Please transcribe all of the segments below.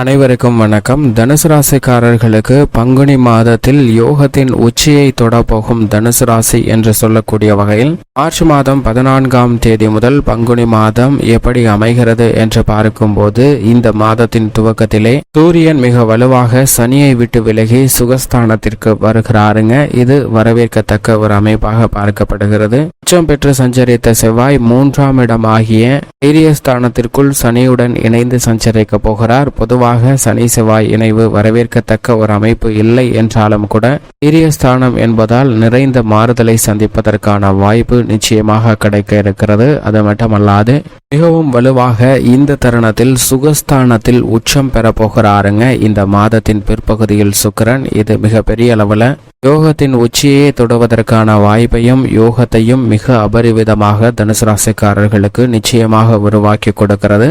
அனைவருக்கும் வணக்கம். தனுசு ராசிக்காரர்களுக்கு பங்குனி மாதத்தில் யோகத்தின் உச்சியை தொடப்போகும் தனுசு ராசி என்று சொல்லக்கூடிய வகையில் மார்ச் மாதம் பதினான்காம் தேதி முதல் பங்குனி மாதம் எப்படி அமைகிறது என்று பார்க்கும்போது இந்த மாதத்தின் துவக்கத்திலே சூரியன் மிக வலுவாக சனியை விட்டு விலகி சுகஸ்தானத்திற்கு வருகிறாருங்க. இது வரவேற்கத்தக்க ஒரு அமைப்பாக பார்க்கப்படுகிறது. உச்சம் பெற்று சஞ்சரித்த செவ்வாய் மூன்றாம் இடம் ஆகிய தைரியஸ்தானத்திற்குள் சனியுடன் இணைந்து சஞ்சரிக்க போகிறார். பொதுவாக சனி செவ்வாய் இணைவு வரவேற்கத்தக்க ஒரு அமைப்பு இல்லை என்றாலும் கூட சீரியஸ்தானம் என்பதால் நிறைந்த மாறுதலை சந்திப்பதற்கான வாய்ப்பு நிச்சயமாக கிடைக்க இருக்கிறது. அது மட்டுமல்லாது மிகவும் வலுவாக இந்த தருணத்தில் சுகஸ்தானத்தில் உச்சம் பெறப்போகிறாருங்க இந்த மாதத்தின் பிற்பகுதியில் சுக்கிரன் இது மிக பெரிய அளவில் யோகத்தின் உச்சியை தொடுவதற்கான வாய்ப்பையும் யோகத்தையும் மிக அபரிவிதமாக தனுசு ராசிக்காரர்களுக்கு நிச்சயமாக உருவாக்கி கொடுக்கிறது.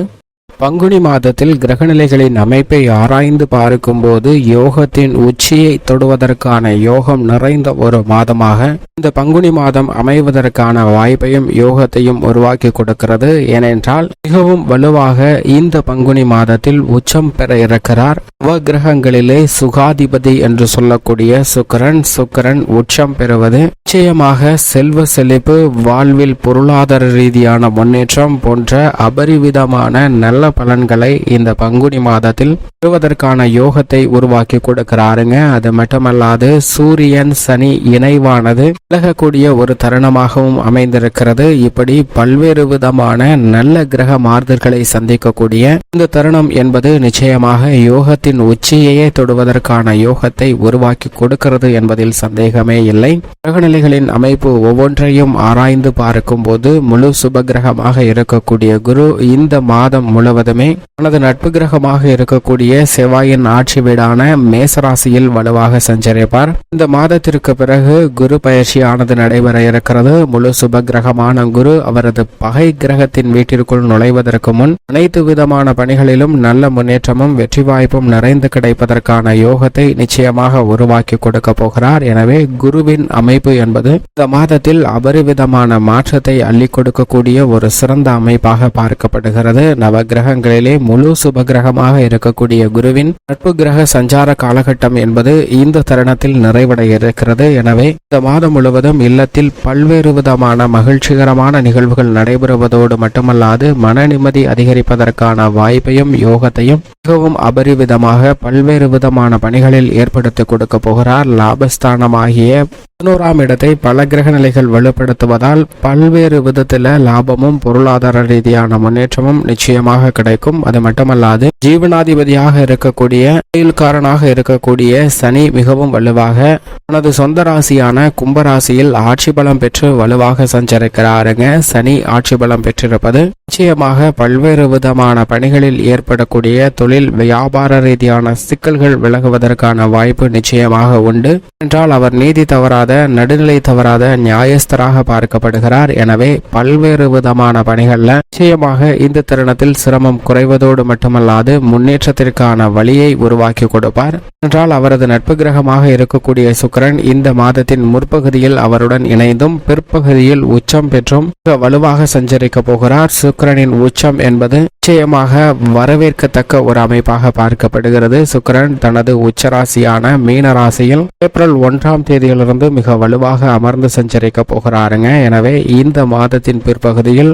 பங்குனி மாதத்தில் கிரகநிலைகளின் அமைப்பை ஆராய்ந்து பார்க்கும்போது யோகத்தின் உச்சியை தொடுவதற்கான யோகம் நிறைந்த ஒரு மாதமாக இந்த பங்குனி மாதம் அமைவதற்கான வாய்ப்பையும் யோகத்தையும் உருவாக்கி கொடுக்கிறது. ஏனென்றால் மிகவும் வலுவாக இந்த பங்குனி மாதத்தில் உச்சம் பெற இருக்கிறார். கிரகங்களிலே சுகாதிபதி என்று சொல்லக்கூடிய சுக்கரன் சுக்கரன் உச்சம் பெறுவது நிச்சயமாக செல்வ செழிப்பு வாழ்வில் பொருளாதார ரீதியான முன்னேற்றம் போன்ற அபரிவிதமான நல்ல பலன்களை இந்த பங்குனி மாதத்தில் பெறுவதற்கான யோகத்தை உருவாக்கி கொடுக்கிறாருங்க. அது மட்டுமல்லாது சூரியன் சனி இணைவானது விலகக்கூடிய ஒரு தருணமாகவும் அமைந்திருக்கிறது. இப்படி பல்வேறு விதமான நல்ல கிரக மாறுதல்களை சந்திக்கக்கூடிய இந்த தருணம் என்பது நிச்சயமாக யோகத்தின் உச்சியையே தொடுவதற்கான யோகத்தை உருவாக்கி கொடுக்கிறது என்பதில் சந்தேகமே இல்லை. கிரகநிலைகளின் அமைப்பு ஒவ்வொன்றையும் ஆராய்ந்து பார்க்கும் போது முழு சுபகிரகமாக இருக்கக்கூடிய குரு இந்த மாதம் முழுவதுமே தனது நட்பு கிரகமாக இருக்கக்கூடிய செவ்வாயின் ஆட்சி வீடான மேசராசியில் வலுவாக சஞ்சரிப்பார். இந்த மாதத்திற்கு பிறகு குரு பயிற்சியானது நடைபெற இருக்கிறது. முழு சுப கிரகமான குரு அவரது பகை கிரகத்தின் வீட்டிற்குள் நுழைவதற்கு முன் அனைத்து விதமான பணிகளிலும் நல்ல முன்னேற்றமும் வெற்றி வாய்ப்பும் நிறைந்து கிடைப்பதற்கான யோகத்தை நிச்சயமாக உருவாக்கி கொடுக்க போகிறார். எனவே குருவின் அமைப்பு என்பது இந்த மாதத்தில் அபரிவிதமான மாற்றத்தை அள்ளி கொடுக்கக்கூடிய ஒரு சிறந்த அமைப்பாக பார்க்கப்படுகிறது. நவ கிரகங்களிலே முழு சுபகிரகமாக இருக்கக்கூடிய குருவின் நட்பு கிரக சஞ்சார காலகட்டம் என்பது இந்த தருணத்தில் நிறைவடைய இருக்கிறது எனவே இந்த மாதம் முழுவதும் இல்லத்தில் பல்வேறு விதமான மகிழ்ச்சிகரமான நிகழ்வுகள் நடைபெறுவதோடு மட்டுமல்லாது மன நிம்மதி அதிகரிப்பதற்கான வாய்ப்பையும் யோகத்தையும் மிகவும் அபரிவிதமாக பல்வேறு விதமான பணிகளில் ஏற்படுத்தி கொடுக்க போகிறார். லாபஸ்தானமாகிய பதினோராம் இடத்தை பல கிரக நிலைகள் வலுப்படுத்துவதால் பல்வேறு விதத்தில் லாபமும் பொருளாதார ரீதியான முன்னேற்றமும் நிச்சயமாக கிடைக்கும். அது மட்டுமல்லாது ஜீவனாதிபதியாக இருக்கக்கூடிய தொழில்காரனாக இருக்கக்கூடிய சனி மிகவும் வலுவாக தனது சொந்த ராசியான கும்பராசியில் ஆட்சி பலம் பெற்று வலுவாக சஞ்சரிக்கிறாருங்க. சனி ஆட்சி பலம் பெற்றிருப்பது நிச்சயமாக பல்வேறு விதமான பணிகளில் ஏற்படக்கூடிய தொழில் வியாபார ரீதியான சிக்கல்கள் விலகுவதற்கான வாய்ப்பு நிச்சயமாக உண்டு. என்றால் அவர் நீதி தவறாத நடுநிலை தவறாத நியாயஸ்தராக பார்க்கப்படுகிறார். எனவே பல்வேறு விதமான பணிகள்ல நிச்சயமாக இந்த தருணத்தில் சிரமம் குறைவதோடு மட்டுமல்லாது முன்னேற்றத்திற்கான வழியை உருவாக்கி கொடுப்பார். என்றால் அவரது நட்பு கிரகமாக இருக்கக்கூடிய சுக்கரன் இந்த மாதத்தின் முற்பகுதியில் அவருடன் இணைந்தும் பிற்பகுதியில் உச்சம் பெற்றும் மிக வலுவாக சஞ்சரிக்க போகிறார். சுக்கரனின் உச்சம் என்பது நிச்சயமாக வரவேற்கத்தக்க ஒரு அமைப்பாக பார்க்கப்படுகிறது. சுக்கரன் தனது உச்சராசியான மீன ராசியில் ஏப்ரல் ஒன்றாம் தேதியிலிருந்து மிக வலுவாக அமர்ந்து சஞ்சரிக்க போகிறாருங்க. எனவே இந்த மாதத்தின் பிற்பகுதியில்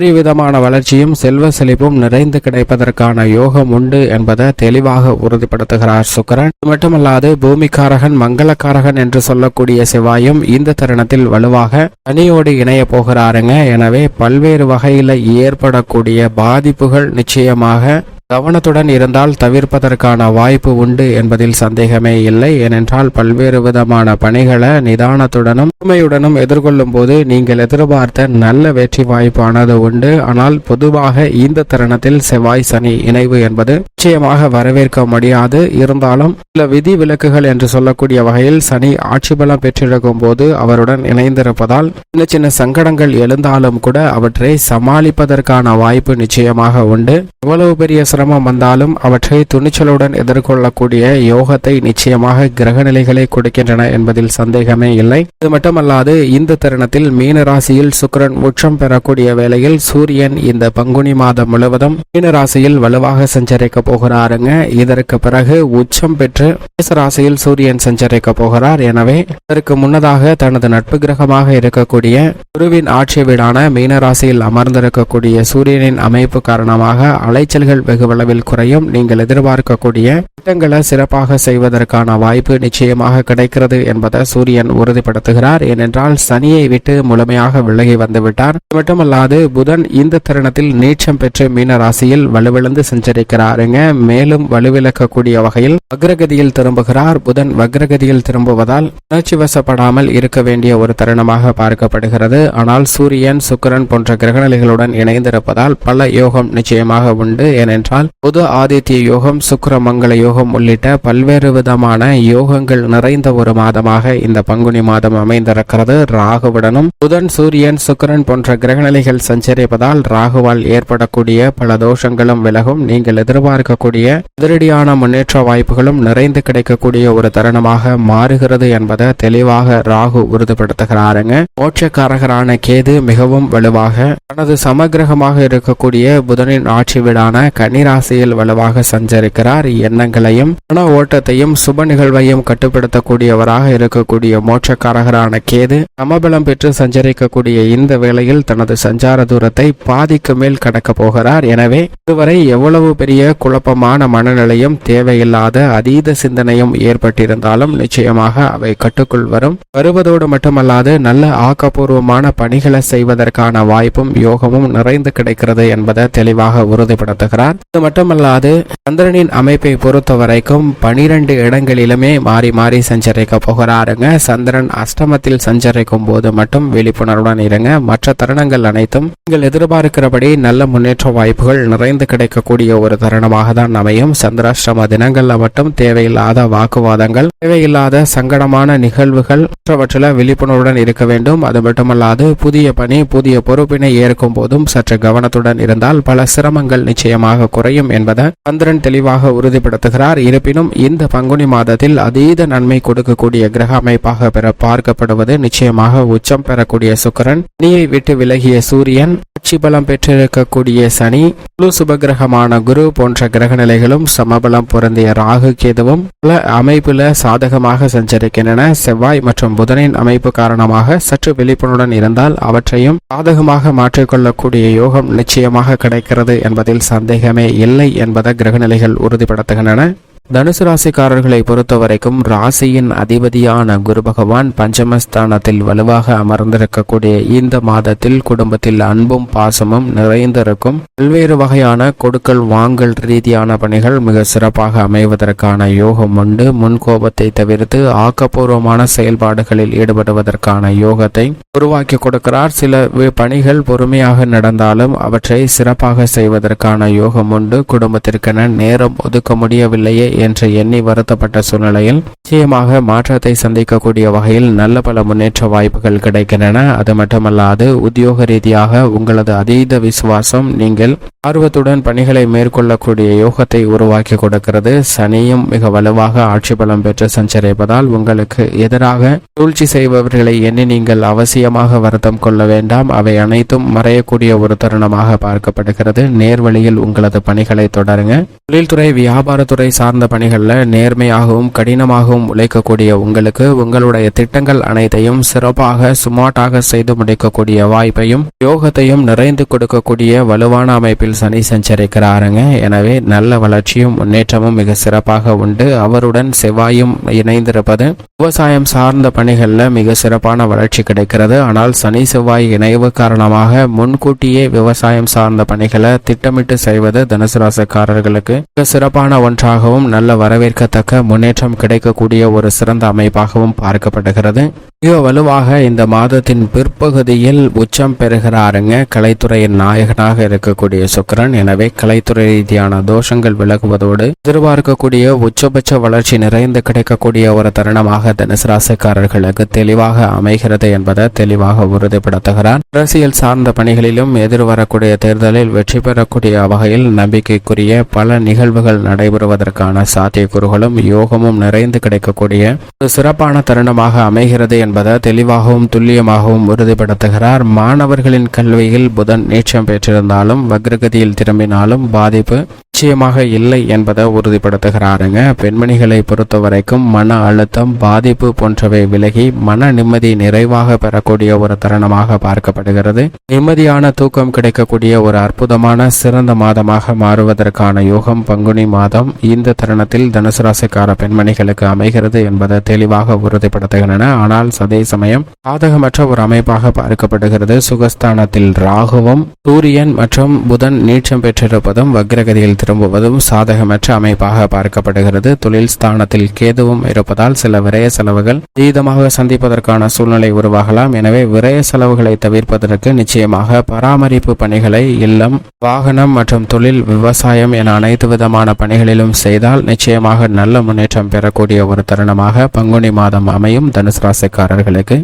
விதமான வளர்ச்சியும் செல்வ செழிப்பும் நிறைந்து கிடைப்பதற்கான யோகம் உண்டு என்பதை தெளிவாக உறுதிப்படுத்துகிறார் சுக்கரன். மட்டுமல்லாது பூமிக்காரகன் மங்களக்காரகன் என்று சொல்லக்கூடிய செவ்வாயும் இந்த தருணத்தில் வலுவாக தனியோடு இணைய போகிறாருங்க. எனவே பல்வேறு வகையில ஏற்படக்கூடிய பாதிப்புகள் நிச்சயமாக கவனத்துடன் இருந்தால் தவிர்ப்பதற்கான வாய்ப்பு உண்டு என்பதில் சந்தேகமே இல்லை. ஏனென்றால் பல்வேறு விதமான பணிகளை நிதானத்துடனும் உண்மையுடனும் எதிர்கொள்ளும் போது நீங்கள் எதிர்பார்த்த நல்ல வெற்றி வாய்ப்பானது உண்டு. ஆனால் பொதுவாக இந்த தருணத்தில் செவ்வாய் சனி இணைவு என்பது நிச்சயமாக வரவேற்க முடியாது. இருந்தாலும் சில விதி விலக்குகள் என்று சொல்லக்கூடிய வகையில் சனி ஆட்சி பலம் பெற்றிருக்கும் போது அவருடன் இணைந்திருப்பதால் சின்ன சின்ன சங்கடங்கள் எழுந்தாலும் கூட அவற்றை சமாளிப்பதற்கான வாய்ப்பு நிச்சயமாக உண்டு. எவ்வளவு பெரிய சிரமம் சிரமம் வந்தாலும் அவற்றை துணிச்சலுடன் எதிர்கொள்ளக்கூடிய யோகத்தை நிச்சயமாக கிரக நிலைகளை கொடுக்கின்றன என்பதில் சந்தேகமே இல்லை. இது மட்டுமல்லாது இந்த தருணத்தில் மீன ராசியில் சுக்கிரன் உச்சம் பெறக்கூடிய வேளையில் சூரியன் இந்த பங்குனி மாதம் முழுவதும் மீன ராசியில் வலுவாக சஞ்சரிக்க போகிறாருங்க. இதற்கு பிறகு உச்சம் பெற்று மேச ராசியில் சூரியன் சஞ்சரிக்க போகிறார். எனவே இதற்கு முன்னதாக தனது நட்பு கிரகமாக இருக்கக்கூடிய குருவின் ஆட்சி வீடான மீன ராசியில் அமர்ந்திருக்கக்கூடிய சூரியனின் அமைப்பு காரணமாக அலைச்சல்கள் அளவில் குறையும். நீங்கள் எதிர்பார்க்கக்கூடிய திட்டங்களை சிறப்பாக செய்வதற்கான வாய்ப்பு நிச்சயமாக கிடைக்கிறது என்பதை சூரியன் உறுதிப்படுத்துகிறார். ஏனென்றால் சனியை விட்டு முழுமையாக விலகி வந்துவிட்டார். மட்டுமல்லாது புதன் இந்த தருணத்தில் நீச்சம் பெற்று மீன ராசியில் வலுவிழந்து சஞ்சரிக்கிறாருங்க. மேலும் வலுவிழக்கக்கூடிய வகையில் வக்ரகதியில் திரும்புகிறார். புதன் வக்ரகதியில் திரும்புவதால் உணர்ச்சி வசப்படாமல் இருக்க வேண்டிய ஒரு தருணமாக பார்க்கப்படுகிறது. ஆனால் சூரியன் சுக்கரன் போன்ற கிரகநிலைகளுடன் இணைந்திருப்பதால் பல யோகம் நிச்சயமாக உண்டு. ஏனென்றால் புது ஆதித்ய யோகம் சுக்கிர மங்கள யோகம் உள்ளிட்ட பல்வேறு விதமான யோகங்கள் நிறைந்த ஒரு மாதமாக இந்த பங்குனி மாதம் அமைந்திருக்கிறது. ராகுவுடனும் புதன் சூரியன் சுக்கிரன் போன்ற கிரகநிலைகள் சஞ்சரிப்பதால் ராகுவால் ஏற்படக்கூடிய பல தோஷங்களும் விலகும். நீங்கள் எதிர்பார்க்கக்கூடிய அதிரடியான முன்னேற்ற வாய்ப்புகளும் நிறைந்து கிடைக்கக்கூடிய ஒரு தருணமாக மாறுகிறது என்பதை தெளிவாக ராகு உறுதிப்படுத்துகிறாருங்க. மோட்சக்காரகரான கேது மிகவும் வலுவாக தனது சமகிரகமாக இருக்கக்கூடிய புதனின் ஆட்சி வீடான கன்னிராசியில் வலுவாக சஞ்சரிக்கிறார். எண்ணங்களையும் மன ஓட்டத்தையும் சுப நிகழ்வையும் கட்டுப்படுத்தக்கூடியவராக இருக்கக்கூடிய மோட்சக்காரகரான கேது சமபலம் பெற்று சஞ்சரிக்கக்கூடிய இந்த வேளையில் தனது சஞ்சார தூரத்தை பாதிக்கு மேல் கடக்க போகிறார். எனவே இதுவரை எவ்வளவு பெரிய குழப்பமான மனநிலையும் தேவையில்லாத அதீத சிந்தனையும் ஏற்பட்டிருந்தாலும் நிச்சயமாக அவை கட்டுக்குள் வரும். வருவதோடு மட்டுமல்லாது நல்ல ஆக்கப்பூர்வமான பணிகளை செய்வதற்கான வாய்ப்பும் யோகமும் நிறைந்து கிடைக்கிறது என்பதை தெளிவாக உறுதிப்படுத்துகிறார். இது மட்டுமல்லாது சந்திரனின் அமைப்பை பொறுத்த வரைக்கும் பனிரெண்டு இடங்களிலுமே மாறி மாறி சஞ்சரிக்க போகிறாருங்க. சந்திரன் அஷ்டமத்தில் சஞ்சரிக்கும் போது மட்டும் விழிப்புணர்வுடன் இருங்க. மற்ற தருணங்கள் அனைத்தும் நீங்கள் எதிர்பார்க்கிறபடி நல்ல முன்னேற்ற வாய்ப்புகள் நிறைந்து கிடைக்கக்கூடிய ஒரு தருணமாக தான் அமையும். சந்திராஷ்டம தினங்கள்ல மட்டும் தேவையில்லாத வாக்குவாதங்கள் தேவையில்லாத சங்கடமான நிகழ்வுகள் மற்றவற்றில் விழிப்புணர்வுடன் இருக்க வேண்டும். அது மட்டுமல்லாது புதிய பணி புதிய பொறுப்பினை ஏற்கும் போதும் சற்று கவனத்துடன் இருந்தால் பல சிரமங்கள் நிச்சயமாக குறையும் என்பதை சந்திரன் தெளிவாக உறுதிப்படுத்துகிறார். இருப்பினும் இந்த பங்குனி மாதத்தில் அதீத நன்மை கொடுக்கக்கூடிய கிரக அமைப்பாக பெற பார்க்கப்படுவது நிச்சயமாக உச்சம் பெறக்கூடிய சுக்கிரன். நீயை விட்டு விலகிய சூரியன் ஆட்சி பலம் பெற்றிருக்கக்கூடிய சனி குழு சுபகிரகமான குரு போன்ற கிரக நிலைகளும் சமபலம் பொருந்திய ராகு கேதுவும் பல அமைப்புல சாதகமாக சஞ்சரிக்கின்றன. செவ்வாய் மற்றும் புதனின் அமைப்பு காரணமாக சற்று விழிப்புணர்வுடன் இருந்தால் அவற்றையும் சாதகமாக மாற்றிக்கொள்ளக்கூடிய யோகம் நிச்சயமாக கிடைக்கிறது என்பதில் சந்தேகமே இல்லை என்பதை கிரகநிலைகள் உறுதிப்படுத்துகின்றன. தனுசு ராசிக்காரர்களை பொறுத்தவரைக்கும் ராசியின் அதிபதியான குரு பகவான் பஞ்சமஸ்தானத்தில் வலுவாக அமர்ந்திருக்கக்கூடிய இந்த மாதத்தில் குடும்பத்தில் அன்பும் பாசமும் நிறைந்திருக்கும். பல்வேறு வகையான கொடுக்கல் வாங்கல் ரீதியான பணிகள் மிக சிறப்பாக அமைவதற்கான யோகம் உண்டு. முன்கோபத்தை தவிர்த்து ஆக்கப்பூர்வமான செயல்பாடுகளில் ஈடுபடுவதற்கான யோகத்தை உருவாக்கி கொடுக்கிறார். சில பணிகள் பொறுமையாக நடந்தாலும் அவற்றை சிறப்பாக செய்வதற்கான யோகம் உண்டு. குடும்பத்திற்கென நேரம் ஒதுக்க முடியவில்லையே என்று எண்ணி வருத்தப்பட்ட சூழ்நிலையில் நிச்சயமாக மாற்றத்தை சந்திக்கக்கூடிய வகையில் நல்ல பல முன்னேற்ற வாய்ப்புகள் கிடைக்கின்றன. அது மட்டுமல்லாது உத்தியோக ரீதியாக உங்களது அதீத விசுவாசம் நீங்கள் ஆர்வத்துடன் பணிகளை மேற்கொள்ளக்கூடிய யோகத்தை உருவாக்கி கொடுக்கிறது. சனியும் மிக வலுவாக ஆட்சி பலம் பெற்று சஞ்சரிப்பதால் உங்களுக்கு எதிராக சூழ்ச்சி செய்பவர்களை எண்ணி நீங்கள் அவசியமாக வருத்தம் கொள்ள வேண்டாம். அவை அனைத்தும் மறையக்கூடிய ஒரு தருணமாக பார்க்கப்படுகிறது. நேர்வழியில் உங்களது பணிகளை தொடருங்க. தொழில்துறை வியாபாரத்துறை சார்ந்த பணிகளில் நேர்மையாகவும் கடினமாகவும் உழைக்கக்கூடிய உங்களுக்கு உங்களுடைய திட்டங்கள் அனைத்தையும் சிறப்பாக சுமாட்டாக செய்து முடிக்கக்கூடிய வாய்ப்பையும் யோகத்தையும் நிறைந்து கொடுக்கக்கூடிய வலுவான அமைப்பில் சனி சஞ்சரிக்கிறாருங்க. எனவே நல்ல வளர்ச்சியும் முன்னேற்றமும் மிக சிறப்பாக உண்டு. அவருடன் செவ்வாயும் இணைந்திருப்பது விவசாயம் சார்ந்த பணிகளில் மிக சிறப்பான வளர்ச்சி கிடைக்கிறது. ஆனால் சனி செவ்வாய் இணைவு காரணமாக முன்கூட்டியே விவசாயம் சார்ந்த பணிகளை திட்டமிட்டு செய்வது தனுசு ராசிக்காரர்களுக்கு மிக சிறப்பான ஒன்றாகவும் நல்ல வரவேற்கத்தக்க முன்னேற்றம் கிடைக்கக்கூடிய ஒரு சிறந்த அமைப்பாகவும் பார்க்கப்படுகிறது. மிக வலுவாக இந்த மாதத்தின் பிற்பகுதியில் உச்சம் பெறுகிறாருங்க கலைத்துறையின் நாயகனாக இருக்கக்கூடிய சுக்கிரன். எனவே கலைத்துறை ரீதியான தோஷங்கள் விலகுவதோடு எதிர்பார்க்கக்கூடிய உச்சபட்ச வளர்ச்சி நிறைந்து கிடைக்கக்கூடிய ஒரு தருணமாக தனுசு ராசிக்காரர்களுக்கு தெளிவாக அமைகிறது என்பதை தெளிவாக உறுதிப்படுத்துகிறார். அரசியல் சார்ந்த பணிகளிலும் எதிர்வரக்கூடிய தேர்தலில் வெற்றி பெறக்கூடிய வகையில் நம்பிக்கைக்குரிய பல நிகழ்வுகள் நடைபெறுவதற்கான சாத்தியக்கூறுகளும் யோகமும் நிறைந்து கிடைக்கக்கூடிய ஒரு சிறப்பான தருணமாக அமைகிறது என்பதை தெளிவாகவும் துல்லியமாகவும் உறுதிப்படுத்துகிறார். மாணவர்களின் கல்வியில் புதன் நீச்சம் பெற்றிருந்தாலும் வக்ரகதியில் திரும்பினாலும் பாதிப்பு நிச்சயமாக இல்லை என்பதை உறுதிப்படுத்துகிறாருங்க. பெண்மணிகளை பொறுத்த வரைக்கும் மன அழுத்தம் பாதிப்பு போன்றவை விலகி மன நிம்மதி நிறைவாக பெறக்கூடிய ஒரு தருணமாக பார்க்கப்படுகிறது. நிம்மதியான தூக்கம் கிடைக்கக்கூடிய ஒரு அற்புதமான சிறந்த மாதமாக மாறுவதற்கான யோகம் பங்குனி மாதம் இந்த தருணத்தில் தனுசு ராசிக்கார பெண்மணிகளுக்கு அமைகிறது என்பதை தெளிவாக உறுதிப்படுத்துகின்றன. ஆனால் அதே சமயம் சாதகமற்ற ஒரு அமைப்பாக பார்க்கப்படுகிறது. சுகஸ்தானத்தில் ராகுவும் சூரியன் மற்றும் புதன் நீச்சம் பெற்றிருப்பதும் வக்ரகதியில் திரும்புவதும் சாதகமற்ற அமைப்பாக பார்க்கப்படுகிறது. தொழில் ஸ்தானத்தில் கேதுவும் இருப்பதால் சில விரய செலவுகள் தீதமாக சந்திப்பதற்கான சூழ்நிலை உருவாகலாம். எனவே விரய செலவுகளை தவிர்ப்பதற்கு நிச்சயமாக பராமரிப்பு பணிகளை இல்லம் வாகனம் மற்றும் தொழில் விவசாயம் என அனைத்து விதமான பணிகளிலும் செய்தால் நிச்சயமாக நல்ல முன்னேற்றம் பெறக்கூடிய ஒரு தருணமாக பங்குனி மாதம் அமையும் தனுசு ராசிக்காரர்களுக்கு.